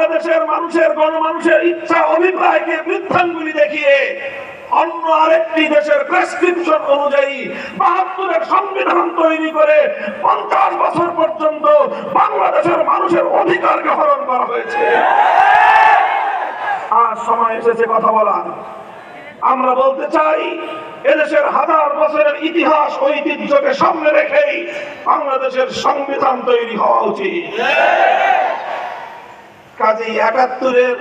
বাংলাদেশের মানুষের, গণমানুষের ইচ্ছা, অভিপ্রায়কে বৃদ্ধাঙ্গুলি দেখিয়ে অন্য আরেকটি দেশের প্রেসক্রিপশন অনুযায়ী বাহাত্তরের সংবিধান তৈরি করে পঞ্চাশ বছর পর্যন্ত বাংলাদেশের মানুষের অধিকারকে হরণ করা হয়েছে। আর সময় এসেছে কথা বলার। আমরা বলতে চাই, এদেশের হাজার বছরের ইতিহাস ঐতিহ্যকে সামনে রেখেই বাংলাদেশের সংবিধান তৈরি হওয়া উচিত। কাজেই একাত্তরের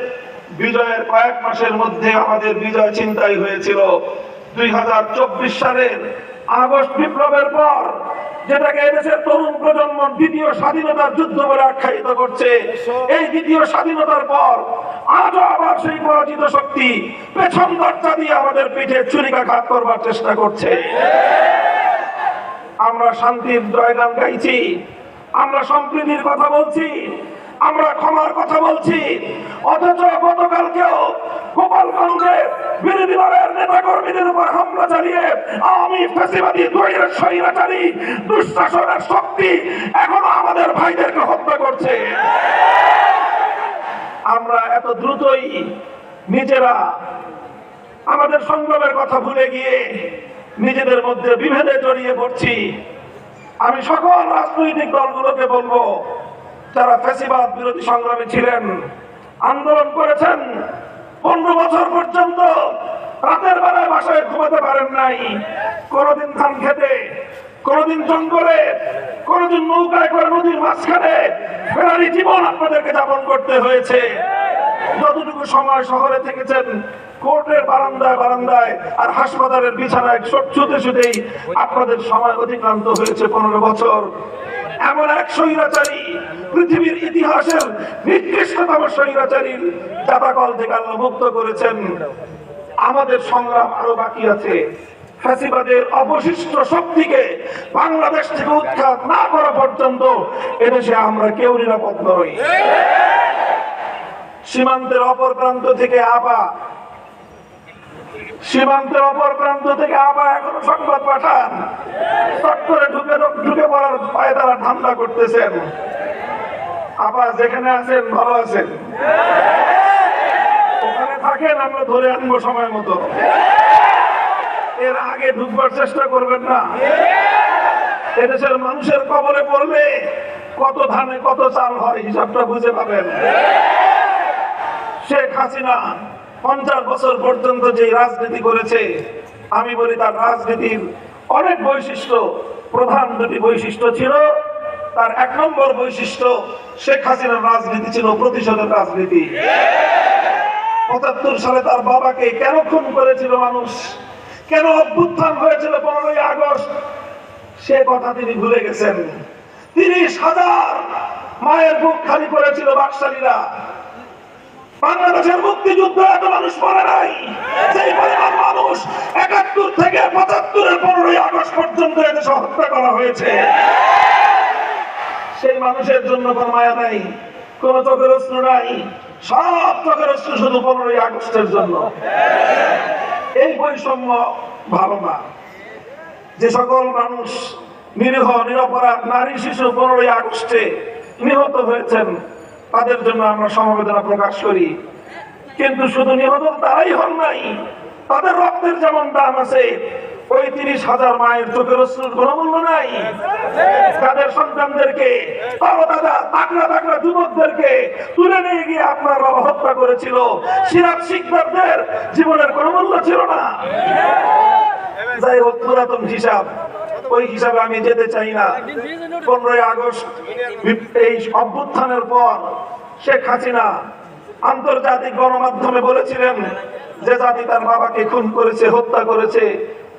বিজয়ের কয়েক মাসের মধ্যে আমাদের বিজয় চিন্তাই হয়েছিল। দুই হাজার চব্বিশ সালের আগস্ট বিপ্লবের পর যেটাকে এদেশের তরুণ প্রজন্ম দ্বিতীয় স্বাধীনতার যুদ্ধ বলে আখ্যায়িত করছে। এই দ্বিতীয় স্বাধীনতার পর আজও আবার সেই পরাজিত শক্তি পেছন দরজা দিয়ে আমাদের পিঠে ছুরিকাঘাত করবার চেষ্টা করছে। আমরা শান্তির জয়গান গাইছি, আমরা সম্প্রীতির কথা বলছি আমরা ক্ষমার কথা বলছি। অথচ গতকালকেও গোপালগঞ্জে বিরোধী দলের নেতা কর্মীদের উপর হামলা চালিয়ে আওয়ামী ফেসিবাদী দৈরের স্বৈরাচারী, দুঃশাসনের শক্তি এখনও আমাদের ভাইদেরকে হত্যা করছে। আমরা এত দ্রুতই নিজেরা আমাদের সংগ্রামের কথা ভুলে গিয়ে নিজেদের মধ্যে বিভেদে জড়িয়ে পড়ছি। আমি সকল রাজনৈতিক দলগুলোকে বলব যারা ফেসিবাদ বিরোধী সংগ্রামী ছিলেন, আন্দোলন করেছেন। পনেরো বছর পর্যন্ত রাতের বেলায় বাসায় ঘুমাতে পারেন নাই। কোনোদিন ধান খেতে, কোনোদিন জঙ্গলে, কোনোদিন নৌকায় করে নদীর মাঝখানে ফেরারি জীবন আপনাদেরকে যাপন করতে হয়েছে। যতটুকু সময় শহরে থেকেছেন, কোর্টের বারান্দায় বারান্দায় আর হাসপাতালের বিছানায় ছুতে ছুতেই আপনাদের সময় অতিক্রান্ত হয়েছে পনেরো বছর। এমন এক স্বৈরাচারী পৃথিবীর ইতিহাসের নিকৃষ্টতম স্বৈরাচারীর জাতাকল থেকে আল্লাহ মুক্ত করেছেন। আমাদের সংগ্রাম আরও বাকি আছে। ফ্যাসিবাদের অবশিষ্ট শক্তিকে বাংলাদেশ থেকে উৎখাত না করা পর্যন্ত এদেশে আমরা কেউ নিরাপদ নই। সীমান্তের অপর প্রান্ত থেকে আবা। সীমান্তের অপর প্রান্ত থেকে আবা এখনও সংবাদ পাঠান। চট ঢুকে ঢুকে পড়ার পায়ে তারা ধান্দা করতেছেন। আবা যেখানে আছেন, ভালো আছেন? ওখানে থাকেন, আমরা ধরে আনব সময় মতো। এর আগে ঢুকবার চেষ্টা করবেন না। এদেশের মানুষের কবরে পড়লে কত ধানে, কত চাল হয়, হিসাবটা বুঝে পাবেন। শেখ হাসিনা পঞ্চাশ বছর পর্যন্ত যে রাজনীতি করেছে, আমি বলি তার রাজনীতির অনেক বৈশিষ্ট্য, প্রধান দুটি বৈশিষ্ট্য ছিল তার এক নম্বর বৈশিষ্ট্য, শেখ হাসিনার রাজনীতি ছিল প্রতিশোধের রাজনীতি। পঁচাত্তর সালে তার বাবাকে কেন খুন করেছিল মানুষ? কেন অভ্যুত্থান হয়েছিল পনেরোই আগস্ট? সে কথা তিনি ভুলে গেছেন। তিরিশ হাজার মায়ের বুক খালি করেছিল বাকশালীরা। বাংলাদেশের মুক্তিযুদ্ধ এত মানুষ মরে নাই। সেই পরিমাণ মানুষ একাত্তর থেকে পঁচাত্তরের পনেরোই আগস্ট পর্যন্ত এদেশে হত্যা করা হয়েছে। সেই মানুষের জন্য কোনো মায়া নাই। কোন চোখের অস্ত্র নাই। সব চোখের অস্ত্র শুধু পনেরোই আগস্টের জন্য। এই বৈষম্য ভালো না। যে সকল মানুষ নিরীহ, নিরপরাধ, নারী, শিশু পনেরোই আগস্টে নিহত হয়েছেন, তাদের জন্য আমরা সমবেদনা প্রকাশ করি। কিন্তু শুধু নিহত তারাই হন নাই। তাদের রক্তের যেমন দাম আছে ওই হাজার মায়ের চোখের অশ্রুর কোনো মূল্য নাই। তাদের সন্তানদেরকে যুবকদেরকে তুলে নিয়ে গিয়ে হত্যা করেছিল। সিরাজ শিকদারদের জীবনের কোনো মূল্য ছিল না। যাই হোক, পুরাতন হিসাব। ওই হিসাবে আমি যেতে চাই না। পনেরোই আগস্ট, এই অভ্যুত্থানের পর শেখ হাসিনা আন্তর্জাতিক গণমাধ্যমে বলেছিলেন যে জাতি তার বাবাকে খুন করেছে, হত্যা করেছে।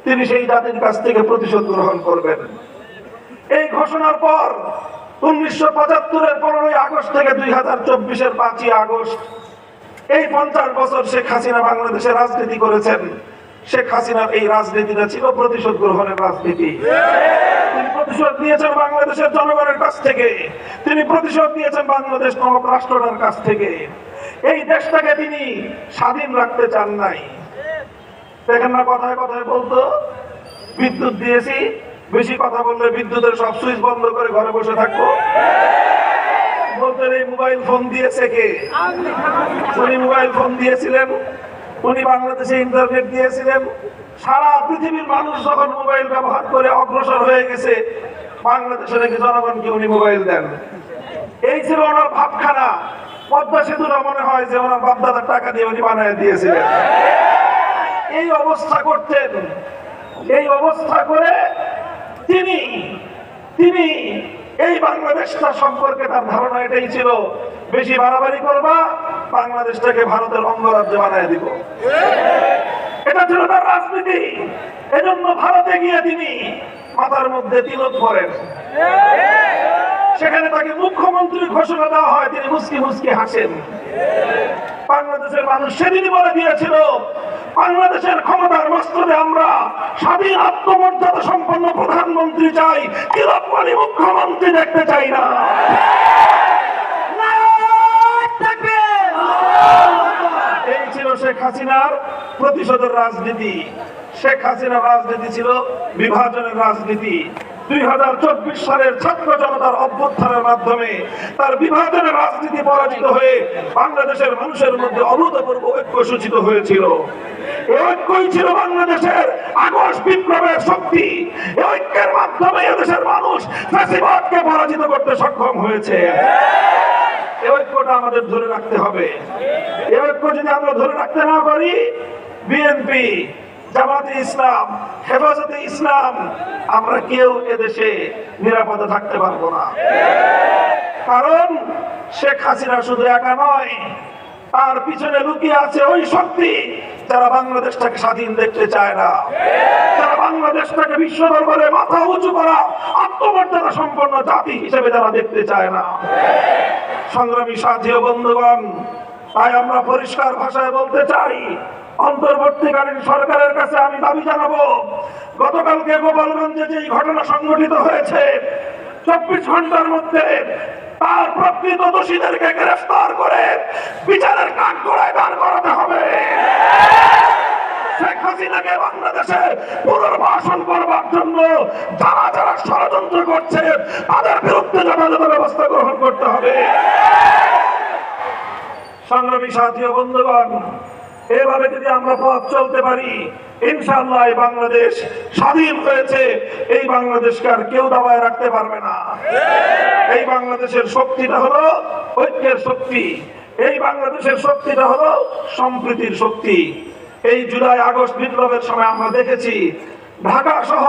তিনি সেই জাতির কাছ থেকে প্রতিশোধ গ্রহণ করবেন। এই ঘোষণার পর উনিশশো পঁচাত্তরের পনেরোই আগস্ট থেকে দুই হাজার চব্বিশের পাঁচই আগস্ট এই পঞ্চাশ বছর শেখ হাসিনা বাংলাদেশে রাজনীতি করেছেন। শেখ হাসিনার এই রাজনীতিটা ছিল প্রতিশোধ গ্রহণের রাজনীতি। তিনি প্রতিশোধ নিয়েছেন বাংলাদেশের জনগণের কাছ থেকে। তিনি প্রতিশোধ নিয়েছেন বাংলাদেশ নামক রাষ্ট্রটার কাছ থেকে। এই দেশটাকে তিনি স্বাধীন রাখতে চান নাই। দেখেন না কথায় কথায় বলতো? বিদ্যুৎ দিয়েছি, বেশি কথা বললে বিদ্যুতের সব সুইচ বন্ধ করে ঘরে বসে থাকব। বলতো মোবাইল ফোন দিয়েছে কে? উনি মোবাইল ফোন দিয়েছিলেন, উনি বাংলাদেশে ইন্টারনেট দিয়েছিলেন। সারা পৃথিবীর মানুষ যখন মোবাইল ব্যবহার করে অগ্রসর হয়ে গেছে, বাংলাদেশে নাকি জনগণকে উনি মোবাইল দেন। এই ছিল ওনার ভাবখানা। পদ্মা সেতুটা মনে হয় যে ওনার বাপদাদার টাকা দিয়ে উনি বানিয়ে দিয়েছিলেন। এই অবস্থা করতেন। এই অবস্থা করে তিনি তিনি এই বাংলাদেশটা সম্পর্কে তার ধারণা এটাই ছিল, বেশি বাড়াবাড়ি করবা, বাংলাদেশটাকে ভারতের অঙ্গরাজ্য বানায় দিব। এটা ছিল তার রাজনীতি। এজন্য ভারতে গিয়ে তিনি মাথার মধ্যে তিলক করেন। সেখানে তাকে মুখ্যমন্ত্রী ঘোষণা দেওয়া হয়, তিনি মুসকি মুসকি হাসেন। বাংলাদেশের মানুষ সেদিনই বলে দিয়েছিল বাংলাদেশের ক্ষমতার মস্তদে আমরা স্বাধীন আত্মমর্যাদা সম্পন্ন প্রধানমন্ত্রী চাই তিলকমালী মুখ্যমন্ত্রী দেখতে চাই না। এই ছিল শেখ হাসিনার প্রতিশোধের রাজনীতি। শেখ হাসিনার রাজনীতি ছিল বিভাজনের রাজনীতি। দুই হাজার চব্বিশ সালের জনতার অভ্যুত্থানের মাধ্যমে তার বিভাজনের রাজনীতি পরাজিত হয়ে বাংলাদেশের মানুষের মধ্যে অভূতপূর্ব হয়েছিল। ঐক্যই ছিল বাংলাদেশের আগস্ট বিপ্লবের শক্তি। ঐক্যের মাধ্যমে মানুষ পরাজিত করতে সক্ষম হয়েছে। ঐক্যটা আমাদের ধরে রাখতে হবে। ঐক্য যদি আমরা ধরে রাখতে না পারি, বিএনপি জামাতে ইসলাম, হেফাজতে ইসলাম, আমরা কেউ এদেশে নিরাপদে থাকতে পারব না। কারণ শেখ হাসিনা শুধু একা নয়, তার পিছনে লুকিয়ে আছে ওই শক্তি যারা বাংলাদেশটাকে স্বাধীন দেখতে চায় না। যারা বাংলাদেশটাকে বিশ্ব দরবারে মাথা উঁচু করা, আত্মমর্যাদা সম্পন্ন জাতি হিসেবে যারা দেখতে চায় না। সংগ্রামী সাথী ও বন্ধুগণ, তাই আমরা পরিষ্কার ভাষায় বলতে চাই অন্তর্বর্তীকালীন সরকারের কাছে আমি দাবি জানাব, গতকালকে গোপালগঞ্জে যে ঘটনা সংঘটিত হয়েছে, চব্বিশ ঘণ্টার মধ্যে তার প্রকৃত দোষীদেরকে গ্রেফতার করে বিচারের কাঠ করায় দাঁড় করাতে হবে। শেখ হাসিনাকে বাংলাদেশে পুনর্বাসন করবার জন্য যারা যারা ষড়যন্ত্র করছে, তাদের বিরুদ্ধে যথাযথ ব্যবস্থা গ্রহণ করতে হবে। সংগ্রামী সাথী বন্ধুগণ এভাবে যদি আমরা পথ চলতে পারি ইনশাল্লাহ এই বাংলাদেশ স্বাধীন হয়েছে। এই বাংলাদেশকে আর কেউ দাবায় রাখতে পারবে না। এই বাংলাদেশের শক্তিটা হলো ঐক্যের শক্তি। এই বাংলাদেশের শক্তিটা হলো সম্প্রীতির শক্তি। এই জুলাই আগস্ট বিপ্লবের সময় আমরা দেখেছি, ঢাকা সহ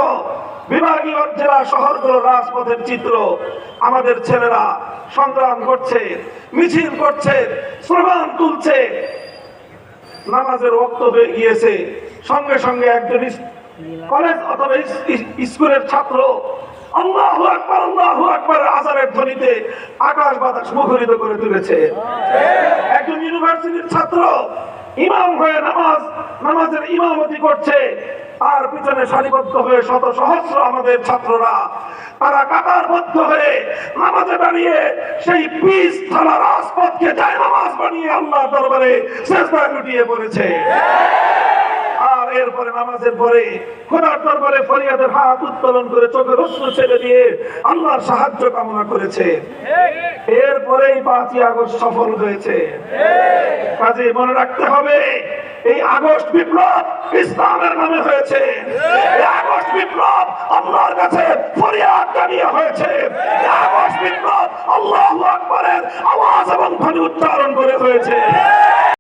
বিভাগীয় জেলা শহরগুলোর রাজপথের চিত্র। আমাদের ছেলেরা সংগ্রাম করছে, মিছিল করছে, স্লোগান তুলছে। নামাজের রক্ত হয়ে গিয়েছে। সঙ্গে সঙ্গে একজন কলেজ অথবা স্কুলের ছাত্র ইমাম হয়ে নামাজ নামাজের ইমামতি করছে। পিছনে সারিবদ্ধ হয়ে শত সহস্র আমাদের ছাত্ররা, তারা কাতারবদ্ধ হয়ে নামাজে দাঁড়িয়ে সেই পিস থালা রাজপথকে যায় নামাজ বানিয়ে আল্লাহ দরবারে শেষদায় লুটিয়ে পড়েছে। এরপরে নামাজের পরে সাহায্য কামনা করেছে। এরপরেই সফল হয়েছে। মনে রাখতে হবে এই আগস্ট বিপ্লব ইসলামের নামে হয়েছে। এই আগস্ট বিপ্লব আল্লাহর কাছে ফরিয়াদ জানিয়ে হয়েছে। আগস্ট বিপ্লব আল্লাহ আকবরের আওয়াজ এবং ধ্বনি উচ্চারণ করে হয়েছে।